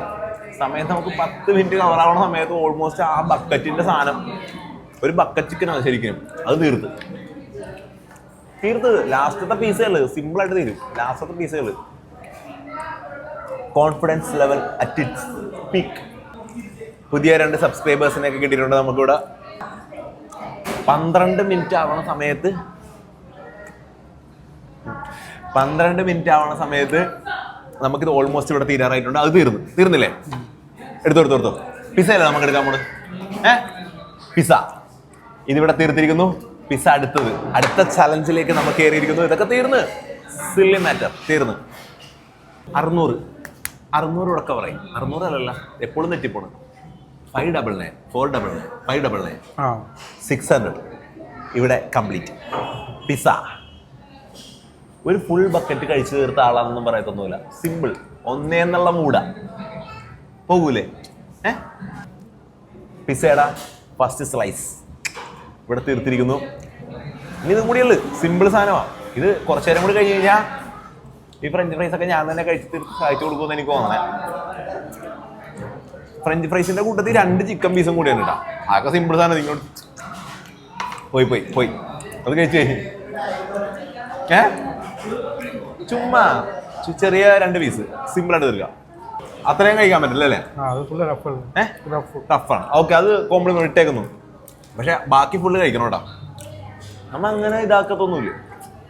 സമയത്ത് നമുക്ക് പത്ത് മിനിറ്റ് കവർ ആവണ സമയത്ത് ഓൾമോസ്റ്റ് ആ ബക്കറ്റിന്റെ സാധനം ഒരു ബക്കറ്റ് ചിക്കനാണ് ശരിക്കും. അത് തീർത്ത്. തീർത്തത്. ലാസ്റ്റത്തെ പീസുകൾ സിമ്പിൾ ആയിട്ട് തീരും. ലാസ്റ്റത്തെ പീസുകൾ confidence level at its peak പുതിയ രണ്ട് സബ്സ്ക്രൈബേഴ്സിനെയൊക്കെ കിട്ടിയിട്ടുണ്ട് നമുക്കിവിടെ. പന്ത്രണ്ട് മിനിറ്റ് ആവണ സമയത്ത് പന്ത്രണ്ട് മിനിറ്റ് ആവുന്ന സമയത്ത് നമുക്കിത് ഓൾമോസ്റ്റ് ഇവിടെ തീരാറായിട്ടുണ്ട്. അത് തീർന്നു. തീർന്നില്ലേ? എടുത്തു എടുത്തു എടുത്തു. പിസ അല്ലേ നമുക്ക് എടുക്കാൻ പോണ് ഏ? പിസ ഇതിവിടെ തീർത്തിരിക്കുന്നു. പിസ അടുത്തത്. അടുത്ത ചലഞ്ചിലേക്ക് നമ്മൾ കയറിയിരിക്കുന്നു ഇതൊക്കെ തീർന്ന്. സില്ലി മാറ്റർ തീർന്ന്. അറുന്നൂറ്. അറുന്നൂറ് ഇവിടെ കവർ ആയി. അറുന്നൂറ് അല്ലല്ല. എപ്പോഴും തെറ്റിപ്പോണ് five double nine four double nine five double nine six hundred ഇവിടെ കംപ്ലീറ്റ് പിസ ഒരു ഫുൾ ബക്കറ്റ് കഴിച്ചു തീർത്ത ആളാണെന്നും പറയത്തൊന്നുമില്ല. സിമ്പിൾ ഒന്നേ എന്നുള്ള മൂട. പോകൂലേ? ഏ? പിസയുടെ ഫസ്റ്റ് സ്ലൈസ് ഇവിടെ തീർത്തിരിക്കുന്നു. ഇനി ഇതും കൂടിയുള്ളു സിമ്പിൾ സാധനമാണ് ഇത് കുറച്ചു നേരം കൂടി കഴിഞ്ഞ് കഴിഞ്ഞാൽ ഈ ഫ്രഞ്ച് ഫ്രൈസ് ഒക്കെ ഞാൻ തന്നെ കഴിച്ച് തീർത്ത് സഹായിച്ചു കൊടുക്കുമെന്ന് എനിക്ക് തോന്നണേ. ഫ്രഞ്ച് ഫ്രൈസിന്റെ കൂട്ടത്തിൽ രണ്ട് ചിക്കൻ പീസും കൂടിയാണ് കേട്ടോ. അതൊക്കെ സിമ്പിൾ സാധനം. നിങ്ങളോട് പോയി പോയി പോയി. അത് കഴിച്ചു കഴിഞ്ഞു. ഏ? ചുമ്മാ ചെറിയ രണ്ട് പീസ് സിമ്പിൾ ആയിട്ട് തീർക്കാം. അത്രയും കഴിക്കാൻ പറ്റില്ല അല്ലേ? ടഫാണ് ഓക്കെ അത് കോംപ്ലിമെന്റ് ഇട്ടേക്കുന്നു. പക്ഷെ ബാക്കി ഫുള്ള് കഴിക്കണം കേട്ടോ. നമ്മൾ അങ്ങനെ ഇതാക്കത്തൊന്നുമില്ല.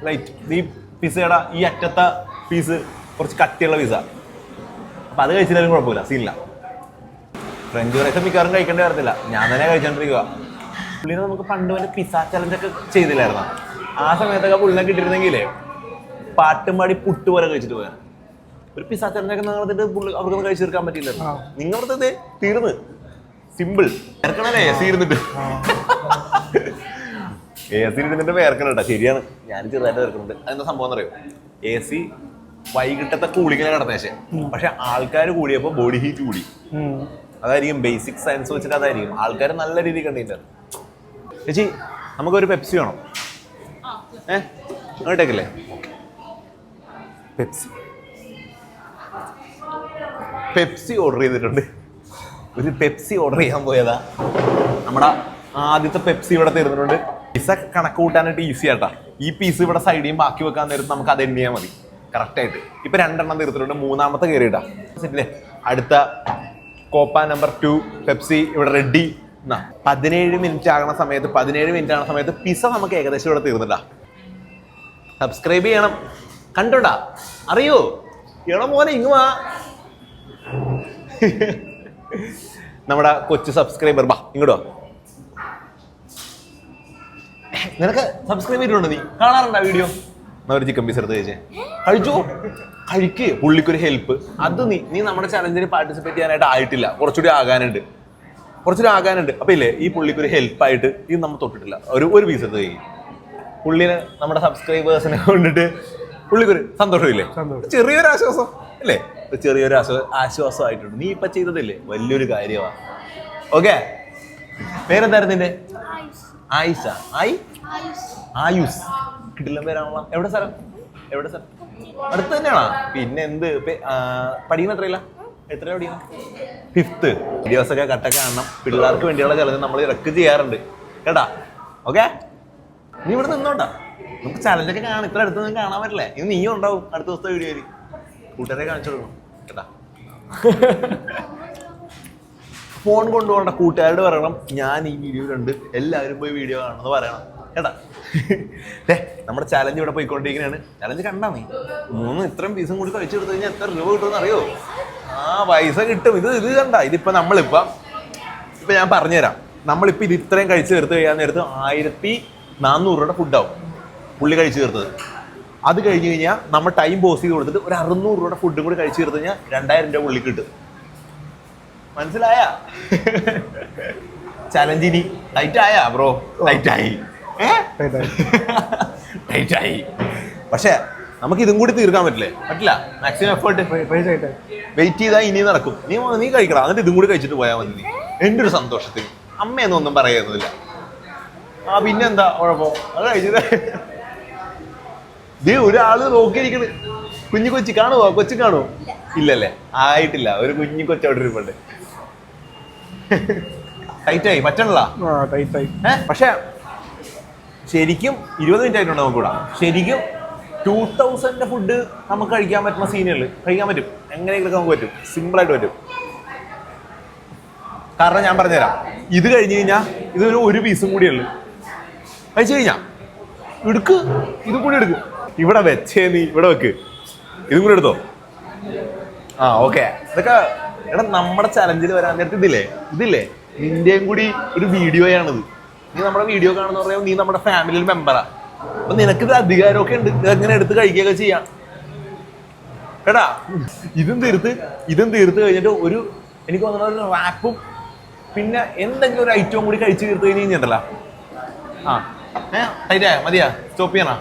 ലൈറ്റ് ഈ പിസയുടെ ഈ അറ്റത്തെ പീസ് കുറച്ച് കട്ടിയുള്ള പിസ അപ്പൊ അത് കഴിച്ചില്ലാലും കുഴപ്പമില്ല. സീനില്ല ഫ്രഞ്ച് ഫ്രൈസ് മിക്കവാറും കഴിക്കേണ്ടി വരത്തില്ല. ഞാൻ തന്നെ കഴിച്ചോണ്ടിരിക്കുക പുള്ളിനെ നമുക്ക് പണ്ട് വരെ പിസ ചലഞ്ച് ഒക്കെ ചെയ്തില്ലായിരുന്നു? ആ സമയത്തൊക്കെ പുള്ളിനെ കിട്ടിയിരുന്നെങ്കിലേ പാട്ടും പാടി പുട്ട് പോലെ കഴിച്ചിട്ട് പോയാൽ ഒരു പിസ നടന്നിട്ട് അവർക്കൊന്നും കഴിച്ചു തീർക്കാൻ പറ്റില്ല നിങ്ങളുടെ തീർന്ന്. സിമ്പിൾ ഇറക്കണല്ലേ എ സി ഇരുന്നിട്ട്. എ സി ഇരുന്നിട്ട് വേർക്കണം കേട്ടോ. ശരിയാണ്. ഞാൻ ചെറുതായിട്ട് വേർക്കുന്നുണ്ട്. അതെന്താ സംഭവം എന്നറിയോ എ സി വൈകിട്ടത്തെ കൂളിക്കലാണ് കിടന്നേശേ പക്ഷെ ആൾക്കാർ കൂടിയപ്പോൾ ബോഡി ഹീറ്റ് കൂടി. അതായിരിക്കും ബേസിക് സയൻസ് വെച്ചിട്ട് അതായിരിക്കും. ആൾക്കാർ നല്ല രീതിയിൽ കണ്ടിട്ടുണ്ട്. ചേച്ചി നമുക്കൊരു പെപ്സി വേണം? ഏഹ് അങ്ങോട്ടേക്കല്ലേ? പെപ്സി. പെപ്സി ഓർഡർ ചെയ്തിട്ടുണ്ട്. ഒരു പെപ്സി ഓർഡർ ചെയ്യാൻ പോയതാ. നമ്മുടെ ആദ്യത്തെ പെപ്സി ഇവിടെ തരുന്നുണ്ട്. പിസ കണക്ക് കൂട്ടാനായിട്ട് ഈസി ആട്ടാ. ഈ പീസ് ഇവിടെ സൈഡിയും ബാക്കി വെക്കാൻ നേരത്ത് നമുക്ക് അത് എണ്ണിയാൽ മതി. കറക്റ്റായിട്ട് ഇപ്പം രണ്ടെണ്ണം തീർത്തിട്ടുണ്ട് മൂന്നാമത്തെ കയറിയിട്ടാ സെറ്റില്ലേ അടുത്ത കോപ്പ നമ്പർ ടു പെപ്സി ഇവിടെ റെഡി എന്നാ പതിനേഴ് മിനിറ്റ് ആകുന്ന സമയത്ത് പതിനേഴ് മിനിറ്റ് ആകുന്ന സമയത്ത് പിസ നമുക്ക് ഏകദേശം ഇവിടെ തീർന്നിട്ടാ സബ്സ്ക്രൈബ് ചെയ്യണം. കണ്ടോടാ. അറിയോ? എടാ മോനെ ഇങ്ങുവാ നമ്മുടെ കൊച്ചു സബ്സ്ക്രൈബർ ബാ ഇങ്ങോട്ടോ നിനക്ക് സബ്സ്ക്രൈബ് ചെയ്തിട്ടുണ്ട് നീ? കാണാറുണ്ടോ വീഡിയോ ഒരു ചിക്കൻ പീസ് എടുത്ത് കഴിച്ചേ. കഴിച്ചു? കഴിക്ക്. പുള്ളിക്കൊരു ഹെൽപ്പ് അത് നീ നീ നമ്മുടെ ചലഞ്ചിന് പാർട്ടിസിപ്പേറ്റ് ചെയ്യാനായിട്ട് ആയിട്ടില്ല. കുറച്ചുകൂടി ആകാനുണ്ട്. കുറച്ചുകൂടി ആകാനുണ്ട്. അപ്പൊ ഇല്ലേ ഈ പുള്ളിക്കൊരു ഹെൽപ്പായിട്ട് ഇത് നമ്മൾ തൊട്ടിട്ടില്ല. ഒരു ഒരു പീസ് എടുത്ത് കഴിക്കും. പുള്ളിനെ നമ്മുടെ സബ്സ്ക്രൈബേഴ്സിനെ കൊണ്ടിട്ട് പുള്ളിക്കൊരു സന്തോഷമില്ലേ? സന്തോഷം. ചെറിയൊരു ആശ്വാസം അല്ലേ? ചെറിയൊരു ആശ്വാസം ആശ്വാസമായിട്ടുണ്ട്. നീ ഇപ്പൊ ചെയ്തതില്ലേ? വലിയൊരു കാര്യമാ ഓക്കെ പേരെന്തായിരുന്നു നിന്റെ? ആയിഷ. ആയി? ആയുസ്. കിട്ടില്ല പേരാണല്ലോ. എവിടെ സ്ഥലം? എവിടെ സ്ഥലം? അടുത്ത് തന്നെയാണോ? പിന്നെ എന്ത്? പഠിക്കുന്ന എത്രയില്ല എത്ര പഠിക്കണം ഫിഫ്ത്ത് വീഡിയോസൊക്കെ കട്ടൊക്കെ കാണണം. പിള്ളേർക്ക് വേണ്ടിയുള്ള ചിലത് നമ്മൾ റെക്ക് ചെയ്യാറുണ്ട്. കേട്ടാ? ഓക്കെ നീ ഇവിടെ നിന്നോട്ടാ? നമുക്ക് ചലഞ്ചൊക്കെ കാണാം. ഇത്ര അടുത്ത് നിന്ന് കാണാൻ പറ്റില്ല. ഇനി നീയും ഉണ്ടാവും. അടുത്ത ദിവസത്തെ വീഡിയോയിൽ കൂട്ടുകാരെ കാണിച്ചു കൊടുക്കണം. കേട്ടാ? ഫോൺ കൊണ്ടുപോകണ്ട. കൂട്ടുകാരോട് പറയണം. ഞാൻ ഈ വീഡിയോ കണ്ട് എല്ലാവരും പോയി വീഡിയോ കാണണമെന്ന് പറയണം. കേട്ടാ? ഏ നമ്മുടെ ചലഞ്ച് ഇവിടെ പോയിക്കൊണ്ടിരിക്കുന്നതാണ് ചലഞ്ച് കണ്ടാ നീ? മൂന്ന് ഇത്രയും പീസും കൂടി കഴിച്ചു കൊടുത്തു കഴിഞ്ഞാൽ എത്ര രൂപ കിട്ടുമെന്ന് അറിയോ? ആ പൈസ കിട്ടും. ഇത് ഇത് കണ്ട? ഇതിപ്പോ നമ്മളിപ്പം ഇപ്പൊ ഞാൻ പറഞ്ഞുതരാം. നമ്മളിപ്പോ ഇത് ഇത്രയും കഴിച്ച് തീർത്ത് കഴിയാൻ നേരത്ത് ആയിരത്തി നാനൂറ് രൂപയുടെ ഫുഡാവും പുള്ളി കഴിച്ചു തീർത്തത്. അത് കഴിഞ്ഞ് കഴിഞ്ഞാൽ നമ്മൾ ടൈം പോസ് ചെയ്ത് കൊടുത്തിട്ട് ഒരു അറുന്നൂറ് രൂപയുടെ ഫുഡും കൂടി കഴിച്ചു തീർത്ത് കഴിഞ്ഞാൽ രണ്ടായിരം രൂപ പുള്ളി കിട്ടും. മനസ്സിലായ? ചലഞ്ചിനി ടൈറ്റ് ആയാ ബ്രോ ടൈറ്റ് ആയി. ടൈറ്റ് ആയി. പക്ഷേ നമുക്ക് ഇതും കൂടി തീർക്കാൻ പറ്റില്ലേ? പറ്റില്ല. മാക്സിമം എഫേർട്ട് വെയിറ്റ് ചെയ്താൽ ഇനി നടക്കും. നീ നീ കഴിക്കണം. എന്നിട്ട് ഇതും കൂടി കഴിച്ചിട്ട് പോയാൽ മതി നീ. എന്റെ ഒരു സന്തോഷത്തിന് അമ്മയൊന്നും ഒന്നും പറയുന്നില്ല ആ പിന്നെന്താ? കുഴപ്പം. അത് കഴിച്ചത് ദേ ഒരാൾ നോക്കിയിരിക്കണ്. കുഞ്ഞു കൊച്ചി കാണുവോ? കൊച്ചു കാണുവോ? ഇല്ലല്ലേ? ആയിട്ടില്ല. ഒരു കുഞ്ഞു കൊച്ചു അവിടെ ഇരിപ്പുണ്ട്. ടൈറ്റായി പറ്റണല്ല പക്ഷെ ശരിക്കും ഇരുപത് മിനിറ്റ് ആയിട്ടുണ്ട് നമുക്ക് കൂടാ? ശരിക്കും ടൂ തൗസൻഡിന്റെ ഫുഡ് നമുക്ക് കഴിക്കാൻ പറ്റുന്ന സീനുകൾ കഴിക്കാൻ പറ്റും. എങ്ങനെയെങ്കിലും നമുക്ക് പറ്റും. സിമ്പിൾ ആയിട്ട് പറ്റും. കാരണം ഞാൻ പറഞ്ഞുതരാം. ഇത് കഴിഞ്ഞ് കഴിഞ്ഞാൽ ഇതൊരു ഒരു പീസും കൂടിയുള്ളു കഴിച്ചു കഴിഞ്ഞാൽ എടുക്ക്. ഇതും കൂടി എടുക്ക്. ഇവിടെ വെച്ചേ നീ ഇവിടെ വെക്ക്. ഇതും കൂടെ എടുത്തോ? ആ ഓക്കെ ഇതൊക്കെ എടാ നമ്മുടെ ചലഞ്ചിൽ വരാൻ നേരത്തെ ഇതില്ലേ? ഇതില്ലേ? നിന്റെയും കൂടി ഒരു വീഡിയോയാണിത്. നീ നമ്മുടെ വീഡിയോ കാണുന്ന പറയുമ്പോൾ നീ നമ്മുടെ ഫാമിലിയിൽ മെമ്പറാ അപ്പൊ നിനക്ക് ഇത് അധികാരമൊക്കെ ഉണ്ട്. ഇതെങ്ങനെ എടുത്ത് കഴിക്കുകയൊക്കെ ചെയ്യാം. കേട്ടാ ഇതും തീർത്ത് ഇതും തീർത്ത് കഴിഞ്ഞിട്ട് ഒരു എനിക്ക് തോന്നുന്ന ഒരു റാപ്പും പിന്നെ എന്തെങ്കിലും ഒരു ഐറ്റവും കൂടി കഴിച്ചു തീർത്ത് കഴിഞ്ഞ് കഴിഞ്ഞിട്ടല്ല ആ ഏ മതിയാ. സ്റ്റോപ്പ് ചെയ്യണ?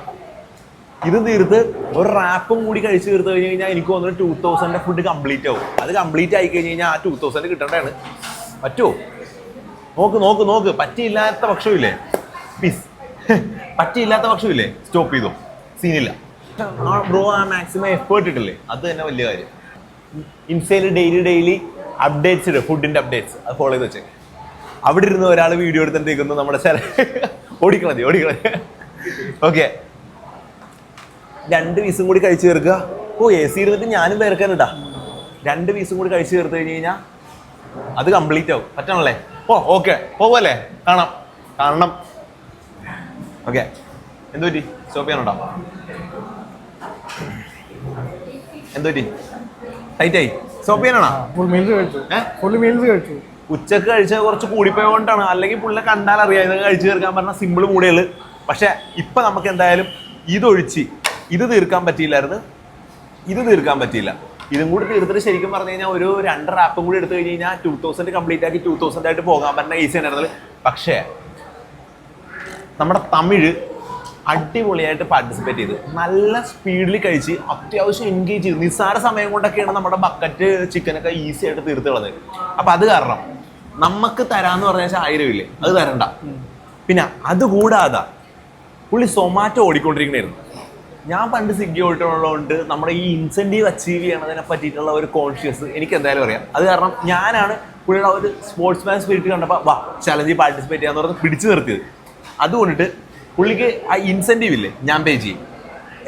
ഇതും തീർത്ത് ഒരു റാപ്പും കൂടി കഴിച്ച് തീർത്ത് കഴിഞ്ഞ് കഴിഞ്ഞാൽ എനിക്ക് തോന്നുന്നു ടൂ തൗസൻഡിന്റെ ഫുഡ് കംപ്ലീറ്റ് ആവും. അത് കംപ്ലീറ്റ് ആയി കഴിഞ്ഞ് കഴിഞ്ഞാൽ ആ ടൂ തൗസൻഡ് കിട്ടേണ്ടതാണ്. പറ്റുമോ നോക്ക് നോക്ക് നോക്ക്. പറ്റിയില്ലാത്ത പക്ഷമില്ലേ പീസ് പറ്റിയില്ലാത്ത പക്ഷമില്ലേ സ്റ്റോപ്പ് ചെയ്തു. സീനില്ല. ആ ബ്രോ ആ മാക്സിമം എഫേർട്ട് ഇട്ടില്ലേ അത് തന്നെ വലിയ കാര്യം. ഇൻസ്റ്റയിൽ ഡെയിലി ഡെയിലി അപ്ഡേറ്റ്സ് ഇടും. ഫുഡിന്റെ അപ്ഡേറ്റ്സ് അത് ഫോളോ ചെയ്ത് വെച്ചേ അവിടെ ഇരുന്ന് ഒരാൾ വീഡിയോ എടുത്തിട്ടേക്കുന്നു നമ്മുടെ ചില ഓടിക്കളഞ്ഞു ഓടിക്കളഞ്ഞു. ഓക്കെ രണ്ട് പീസും കൂടി കഴിച്ചു തീർക്കുക. ഓ എ സി ഇരുന്നിട്ട് ഞാനും പേർക്കാനിട്ടാ രണ്ട് പീസും കൂടി കഴിച്ചു തീർത്ത് കഴിഞ്ഞ് കഴിഞ്ഞാൽ അത് കംപ്ലീറ്റ് ആവും. പറ്റണല്ലേ? ഓ ഓക്കെ പോവല്ലേ? കാണാം. കാണണം. ഓക്കെ എന്തു പറ്റി? സ്റ്റോപ്പ് ചെയ്യാനുണ്ടോ? എന്തു പറ്റി? ടൈറ്റ് ആയി. സ്റ്റോപ്പ് ചെയ്യാനാണോ? ഉച്ചയ്ക്ക് കഴിച്ച കുറച്ച് കൂടിപ്പോയോണ്ടാണ് അല്ലെങ്കിൽ പുള്ളിനെ കണ്ടാൽ അറിയാം ഇതൊക്കെ കഴിച്ചു തീർക്കാൻ പറഞ്ഞ സിമ്പിൾ മൂടികൾ പക്ഷെ ഇപ്പൊ നമുക്ക് എന്തായാലും ഇതൊഴിച്ച് ഇത് തീർക്കാൻ പറ്റിയില്ലായിരുന്നു. ഇത് തീർക്കാൻ പറ്റിയില്ല. ഇതും കൂടി തീർത്തിട്ട് ശരിക്കും പറഞ്ഞു കഴിഞ്ഞാൽ ഒരു രണ്ട് റാപ്പും കൂടി എടുത്തു കഴിഞ്ഞ് കഴിഞ്ഞാൽ ടൂ തൗസൻഡ് കംപ്ലീറ്റ് ആക്കി ടൂ തൗസൻഡ് ആയിട്ട് പോകാൻ പറ്റുന്ന ഈസി ആയിരുന്നത്. പക്ഷേ നമ്മുടെ തമിഴ് അടിപൊളിയായിട്ട് പാർട്ടിസിപ്പേറ്റ് ചെയ്ത്. നല്ല സ്പീഡിൽ കഴിച്ച് അത്യാവശ്യം എൻഗേജ് ചെയ്തു. നിസ്സാര സമയം കൊണ്ടൊക്കെയാണ് നമ്മുടെ ബക്കറ്റ് ചിക്കനൊക്കെ ഈസി ആയിട്ട് തീർത്ത് കളഞ്ഞത്. അപ്പം അത് കാരണം നമുക്ക് തരാന്ന് പറഞ്ഞാൽ ആയിരം ഇല്ലേ അത് തരണ്ട. പിന്നെ അതുകൂടാതെ പുള്ളി സൊമാറ്റോ ഓടിക്കൊണ്ടിരിക്കണായിരുന്നു. ഞാൻ പണ്ട് സ്വിഗ്ഗി ഓടിട്ടുള്ളതുകൊണ്ട് നമ്മുടെ ഈ ഇൻസെന്റീവ് അച്ചീവ് ചെയ്യണതിനെ പറ്റിയിട്ടുള്ള ഒരു കോൺഷ്യസ് എനിക്ക് എന്തായാലും അറിയാം. അത് കാരണം ഞാനാണ് പുള്ളിയുടെ ഒരു സ്പോർട്സ് മാൻ സ്പിരിറ്റ് കണ്ടപ്പോൾ വാ ചലഞ്ചിൽ പാർട്ടിസിപ്പേറ്റ് ചെയ്യാന്ന് പറഞ്ഞ് പിടിച്ചു നിർത്തിയത്. അതുകൊണ്ടിട്ട് പുള്ളിക്ക് ആ ഇൻസെന്റീവ് ഇല്ലേ ഞാൻ പേ ചെയ്യും.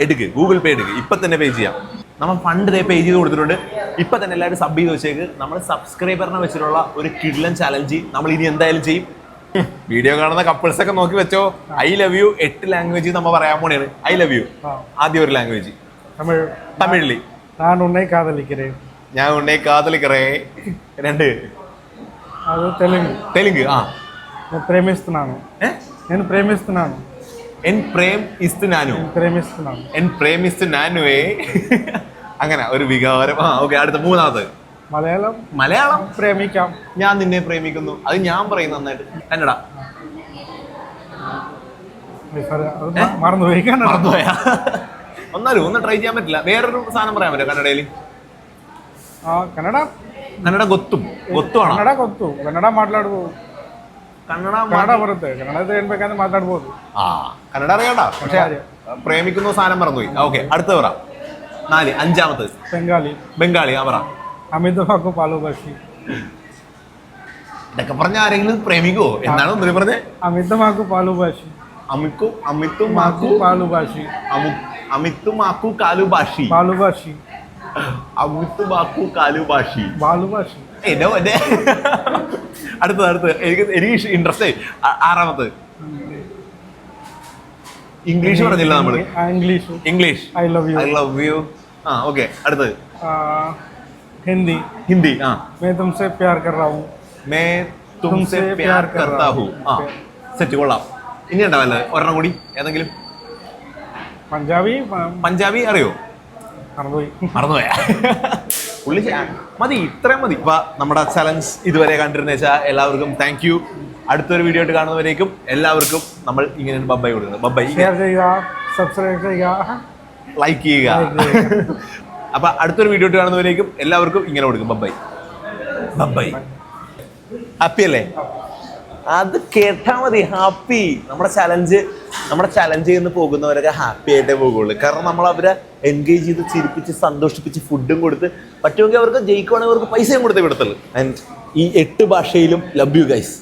എടുക്ക് ഗൂഗിൾ പേ എടുക്ക് ഇപ്പം തന്നെ പേ ചെയ്യാം. നമ്മൾ ഫണ്ട് ഇതേ പേ ചെയ്ത് കൊടുത്തിട്ടുണ്ട്. ഇപ്പം തന്നെ എല്ലാവരും സബ് ചെയ്ത് വെച്ചേക്ക്. നമ്മൾ സബ്സ്ക്രൈബറിനെ വെച്ചിട്ടുള്ള ഒരു കിഡ്ലൻ ചലഞ്ച് നമ്മൾ ഇനി എന്തായാലും ചെയ്യും. വീഡിയോ കാണുന്ന കപ്പിൾസ് ഒക്കെ നോക്കി വെച്ചോ. ഐ ലവ് യു എട്ട് ലാംഗ്വേജ് നമ്മൾ പറയാൻ പോണെയാണ് ഐ ലവ് യു ആദ്യം ഒരു ലാംഗ്വേജ് തമിഴ്. തമിഴിൽ. ഞാൻ ഉണ്ണേ കാതലിക്കറേ ഞാൻ ഉണ്ണേ കാതലിക്കറേ രണ്ട്. അത് തെലുങ്ക്. തെലുങ്ക് ആ. പ്രേമിസ്തനാണ്. ഞാൻ പ്രേമിസ്തനാണ്. എൻ പ്രേം ഇസ്തു നാനു. പ്രേമിസ്തു എൻ പ്രേം ഇസ്തു നാനുവേ. അങ്ങനെ ഒരു വികാരം. ആ ഓക്കെ അടുത്ത മൂന്നാമത്തെ. മലയാളം മലയാളം? പ്രേമിക്കാം. ഞാൻ നിന്നെ പ്രേമിക്കുന്നു. അത് ഞാൻ പറയും നന്നായിട്ട്. കന്നഡ. മറന്നുപോയി. മറന്നുപോയാ? ഒന്നാലും ഒന്ന് ട്രൈ ചെയ്യാൻ പറ്റില്ല. വേറൊരു സാധനം പറയാൻ പറ്റുമോ കന്നഡയിൽ? കന്നഡ? കന്നഡ ಗೊತ್ತುം ಗೊತ್ತുവാണ് കന്നഡ ಗೊತ್ತು ಕನ್ನಡ ಮಾತಾಡಬಹುದು കന്നഡ കന്നഡ പുറത്ത്. കന്നഡ തേൻപേക്കാതെ മാതാടുപോകും ആ കന്നഡ അറിയണ്ട പക്ഷേ പ്രേമിക്കുന്ന സാധനം മറന്നുപോയി. ഓക്കെ. അടുത്ത പറ. നാല് അഞ്ചാമത്തെ. ബംഗാളി. ബംഗാളി ആ പറ. আমি তোমাকে ভালোবাসি। ഇതൊക്കെ പറഞ്ഞ ആരെങ്കിലും പ്രേമിക്കോ എന്നാണ് പറഞ്ഞത് അമിതമാക്കു പാലുഭാഷി അമിക്കു അമിത്തും മാക്കു പാലുഭാഷി അമിത്തും മാക്കു കാലു ഭാഷി അടുത്തത് അടുത്തത്. എനിക്ക് എനിക്ക് ഇൻട്രസ്റ്റ് ആറാമത് ഇംഗ്ലീഷ് പറഞ്ഞില്ല നമ്മൾ. English. English. I love you I love you ആ ഓക്കെ അടുത്തത്. हिंदी ഹിന്ദി ആ मैं तुमसे प्यार कर रहा हूँ മേ തുംസെ തുംസെ പ്യാർ പ്യാർ കർ കർത്താ ഹൂ ആ സെറ്റ് കൊള്ളാം ഇനി ഉണ്ടാവല്ലേ ഒരെണ്ണം കൂടി ഏതെങ്കിലും പഞ്ചാബി പ- പഞ്ചാബി അറിയോ മറന്നുപോയി മറന്നുപോയാ പുള്ളി ചെ- മതി ഇത്രയും മതി അപ്പൊ നമ്മുടെ ചലഞ്ച് ഇതുവരെ കണ്ടിരുന്ന വെച്ചാൽ എല്ലാവർക്കും താങ്ക് യു അടുത്തൊരു വീഡിയോ ആയിട്ട് കാണുന്നവരേക്കും എല്ലാവർക്കും നമ്മൾ ഇങ്ങനെ ബബ്ബൈ കൊടുക്കുന്നത് ബബ്ബൈ ഷെയർ ചെയ്യുക സബ്സ്ക്രൈബ് ചെയ്യുക ലൈക്ക് ചെയ്യുക അപ്പൊ അടുത്തൊരു വീഡിയോ കാണുന്നവരേക്കും എല്ലാവർക്കും ഇങ്ങനെ കൊടുക്കും. ബബ്ബൈ ബബ്ബൈ ഹാപ്പി അല്ലേ? അത് കേട്ടാ മതി ഹാപ്പി നമ്മുടെ ചലഞ്ച് നമ്മുടെ ചലഞ്ച് ചെയ്യുന്ന പോകുന്നവരൊക്കെ ഹാപ്പി ആയിട്ടേ പോകുള്ളൂ. കാരണം നമ്മൾ അവരെ എൻഗേജ് ചെയ്ത് ചിരിപ്പിച്ച് സന്തോഷിപ്പിച്ച് ഫുഡും കൊടുത്ത് പറ്റുമെങ്കിൽ അവർക്ക് ജയിക്കുവാണെങ്കിൽ അവർക്ക് പൈസയും കൊടുത്തേ വിടത്തുള്ളൂ. ആൻഡ് ഈ എട്ട് ഭാഷയിലും ലവ് യു ഗൈസ്